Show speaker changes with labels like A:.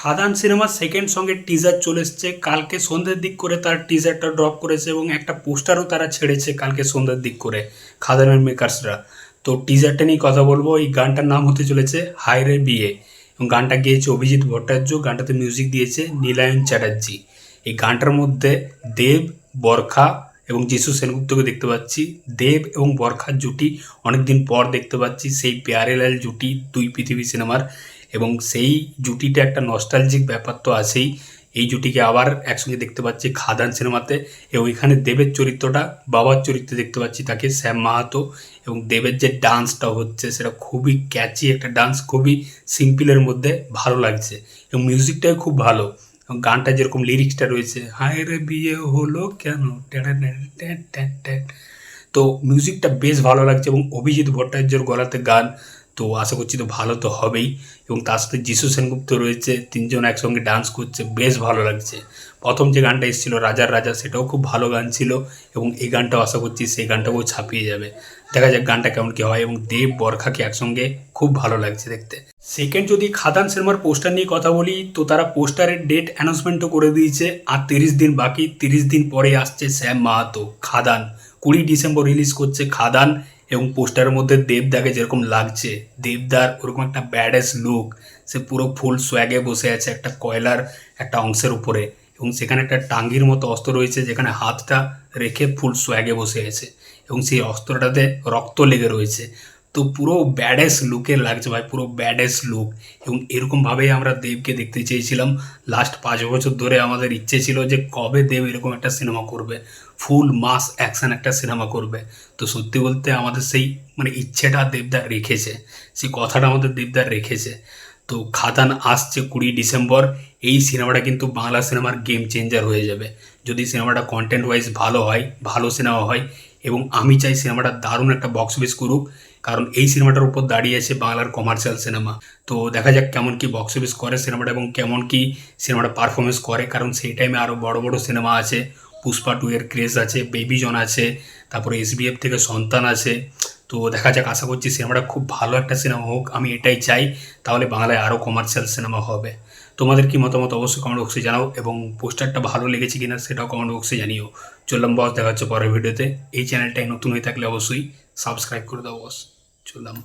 A: খাদান সিনেমার সেকেন্ড সঙ্গে টিজার চলে এসছে। কালকে সন্ধ্যের দিক করে তার টিজারটা ড্রপ করেছে এবং একটা পোস্টারও তারা ছেড়েছে কালকে সন্ধ্যের দিক করে খাদানের মেকার্সরা তো টিজারটা নিয়ে কথা বলব। এই গানটার নাম হতে চলেছে হায়রে বিয়ে। এবং গানটা গেয়েছে অভিজিৎ ভট্টাচার্য, গানটাতে মিউজিক দিয়েছে নীলায়ন চ্যাটার্জি। এই গানটার মধ্যে দেব, বরখা এবং যিশু সেনগুপ্তকে দেখতে পাচ্ছি। দেব এবং বরখার জুটি অনেকদিন পর দেখতে পাচ্ছি। সেই প্যারেলাল জুটি দুই পৃথিবী সিনেমার। এবং সেই জুটিটা একটা নস্টালজিক ব্যাপার তো আছেই। এই জুটিকে আবার একসঙ্গে দেখতে পাচ্ছি খাদান সিনেমাতে এবং এখানে দেবের চরিত্রটা, বাবার চরিত্রে দেখতে পাচ্ছি তাকে, শ্যাম মাহাতো এবং দেবের যে ডান্সটা হচ্ছে, সেটা খুবই ক্যাচি একটা ডান্স খুবই সিম্পলের মধ্যে ভালো লাগছে এবং মিউজিকটাও খুব ভালো। গানটা যেরকম লিরিক্সটা রয়েছে, হায় রে বিয়ে হলো কেন। তো মিউজিকটা বেশ ভালো লাগছে এবং অভিজিৎ ভট্টাচার্যর গলাতে গান তো আশা করছি তো ভালো তো হবেই। এবং তার সাথে যিশু সেনগুপ্ত রয়েছে, তিনজন একসঙ্গে ডান্স করছে, বেশ ভালো লাগছে। প্রথম যে গানটা এসেছিল, রাজার রাজা, সেটাও খুব ভালো গান ছিল এবং এই গানটাও আশা করছি সেই গানটাকেও ছাপিয়ে যাবে। দেখা যাক গানটা কেমন কী হয় এবং দেব, বরখাকে একসঙ্গে খুব ভালো লাগছে দেখতে। সেকেন্ড যদি খাদান সিনেমার পোস্টার নিয়ে কথা বলি, তো তারা পোস্টারের ডেট অ্যানাউন্সমেন্টও করে দিয়েছে আর তিরিশ দিন বাকি, তিরিশ দিন পরে আসছে শ্যাম মাহাতো, খাদান। কুড়ি ডিসেম্বর রিলিজ করছে খাদান। এবং পোস্টারের মধ্যে দেবদাকে যেরকম লাগছে, দেবদার ওরকম একটা ব্যাডেস লুক সে পুরো ফুল সোয়াগে বসে আছে একটা কয়লার একটা অংশের উপরে এবং সেখানে একটা টাঙ্গির মতো অস্ত্র রয়েছে যেখানে হাতটা রেখে ফুল সোয়াগে বসে আছে এবং সেই অস্ত্রটাতে রক্ত লেগে রয়েছে। তো পুরো ব্যাডেস লুকে লাগছে ভাই, পুরো ব্যাডেস লুক এবং এরকমভাবেই আমরা দেবকে দেখতে চেয়েছিলাম। লাস্ট পাঁচ বছর ধরে আমাদের ইচ্ছে ছিল যে কবে দেব এরকম একটা সিনেমা করবে। ফুল মাস অ্যাকশন একটা সিনেমা করবে। তো সত্যি বলতে আমাদের সেই মানে ইচ্ছেটা দেবদার রেখেছে। সেই কথাটা আমাদের দেবদার রেখেছে। তো খাদান আসছে কুড়ি ডিসেম্বর, এই সিনেমাটা কিন্তু বাংলা সিনেমার গেম চেঞ্জার হয়ে যাবে। যদি সিনেমাটা কন্টেন্ট ওয়াইজ ভালো হয়, ভালো সিনেমা হয় এবং আমি চাই সিনেমাটা দারুণ একটা বক্স অফিস করুক, কারণ এই সিনেমাটার উপর দাঁড়িয়ে আছে বাংলার কমার্শিয়াল সিনেমা তো দেখা যাক কেমন কি বক্স অফিস করে সিনেমাটা এবং কেমন কি সিনেমাটা পারফরমেন্স করে, কারণ সেই টাইমে আরও বড় বড় সিনেমা আছে। পুষ্পা টু এর ক্রেজ আছে বেবি জন আছে, তারপরে এসবিএফ থেকে সন্তান আছে। তো দেখা যাক, আশা করছি সিনেমাটা খুব ভালো একটা সিনেমা হোক, আমি এটাই চাই, তাহলে বাংলায় আরও কমার্শিয়াল সিনেমা হবে। তোমাদের কি মতামত? অবশ্যই কমেন্ট বক্সে জানাও এবং পোস্টারটা ভালো লেগেছে কিনা সেটাও কমেন্ট বক্সে জানিও। চললাম বস দেখা হচ্ছে পরের ভিডিওতে এই চ্যানেলটাই নতুন হয়ে থাকলে অবশ্যই সাবস্ক্রাইব করে দাও বস চললাম।